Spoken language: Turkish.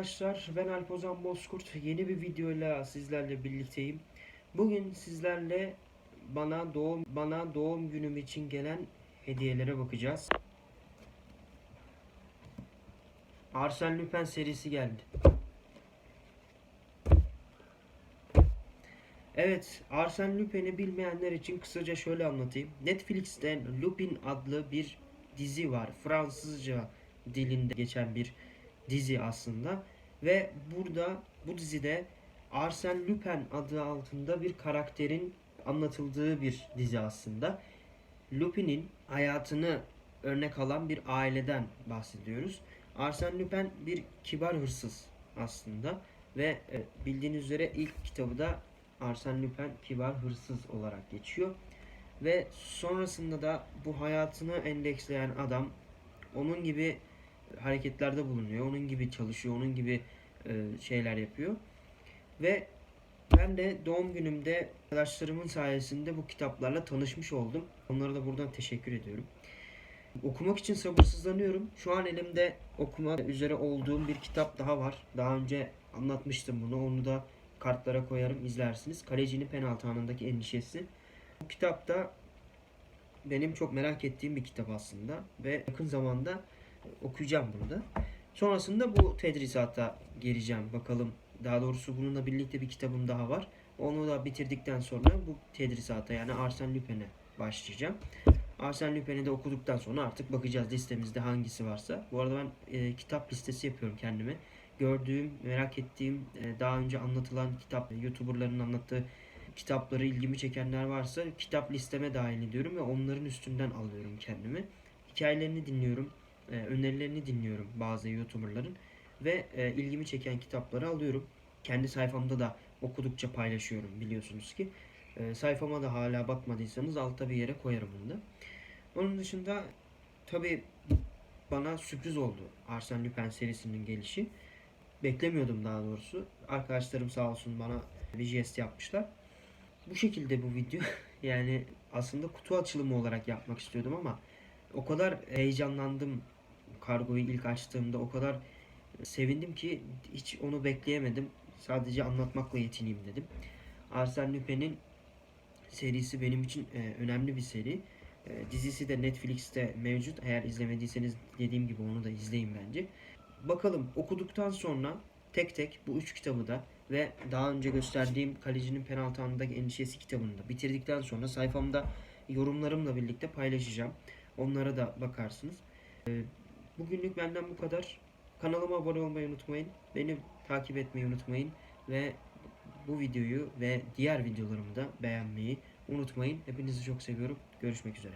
arkadaşlar ben Alp Ozan Bozkurt yeni bir videoyla sizlerle birlikteyim. Bugün sizlerle bana doğum bana doğum günüm için gelen hediyelere bakacağız. Arsène Lupin serisi geldi. Evet, Arsène Lupin'i bilmeyenler için kısaca şöyle anlatayım. Netflix'te Lupin adlı bir dizi var. Fransızca dilinde geçen bir dizi aslında. Ve burada bu dizide Arsène Lupin adı altında bir karakterin anlatıldığı bir dizi aslında. Lupin'in hayatını örnek alan bir aileden bahsediyoruz. Arsène Lupin bir kibar hırsız aslında ve e, bildiğiniz üzere ilk kitabı da Arsène Lupin kibar hırsız olarak geçiyor. Ve sonrasında da bu hayatını endeksleyen adam onun gibi hareketlerde bulunuyor. Onun gibi çalışıyor. Onun gibi e, şeyler yapıyor. Ve ben de doğum günümde arkadaşlarımın sayesinde bu kitaplarla tanışmış oldum. Onlara da buradan teşekkür ediyorum. Okumak için sabırsızlanıyorum. Şu an elimde okuma üzere olduğum bir kitap daha var. Daha önce anlatmıştım bunu. Onu da kartlara koyarım izlersiniz. Kalecinin penaltı anındaki endişesi. Bu kitapta benim çok merak ettiğim bir kitap aslında ve yakın zamanda okuyacağım bunu da. Sonrasında bu tedrisata gireceğim. Bakalım daha doğrusu bununla birlikte bir kitabım daha var. Onu da bitirdikten sonra bu tedrisata yani Arsène Lupin'e başlayacağım. Arsène Lupin'i de okuduktan sonra artık bakacağız listemizde hangisi varsa. Bu arada ben e, kitap listesi yapıyorum kendime. Gördüğüm, merak ettiğim, e, daha önce anlatılan kitap, YouTuber'ların anlattığı kitapları ilgimi çekenler varsa kitap listeme dahil ediyorum ve onların üstünden alıyorum kendimi. Hikayelerini dinliyorum, e, önerilerini dinliyorum bazı YouTuber'ların ve e, ilgimi çeken kitapları alıyorum. Kendi sayfamda da okudukça paylaşıyorum biliyorsunuz ki. E, sayfama da hala bakmadıysanız altta bir yere koyarım bunu da. Onun dışında tabi bana sürpriz oldu Arsène Lupin serisinin gelişi. Beklemiyordum daha doğrusu. Arkadaşlarım sağ olsun bana bir jest yapmışlar. Bu şekilde bu video. yani aslında kutu açılımı olarak yapmak istiyordum ama o kadar heyecanlandım kargoyu ilk açtığımda o kadar sevindim ki hiç onu bekleyemedim. Sadece anlatmakla yetineyim dedim. Arsène Lupin'in serisi benim için e, önemli bir seri. E, dizisi de Netflix'te mevcut. Eğer izlemediyseniz dediğim gibi onu da izleyin bence. Bakalım okuduktan sonra tek tek bu üç kitabı da ve daha önce gösterdiğim Kalecinin Penaltı Anındaki Endişesi kitabını da bitirdikten sonra sayfamda yorumlarımla birlikte paylaşacağım. Onlara da bakarsınız. E, bugünlük benden bu kadar. Kanalıma abone olmayı unutmayın. Beni takip etmeyi unutmayın. Ve bu videoyu ve diğer videolarımı da beğenmeyi unutmayın. Hepinizi çok seviyorum. Görüşmek üzere.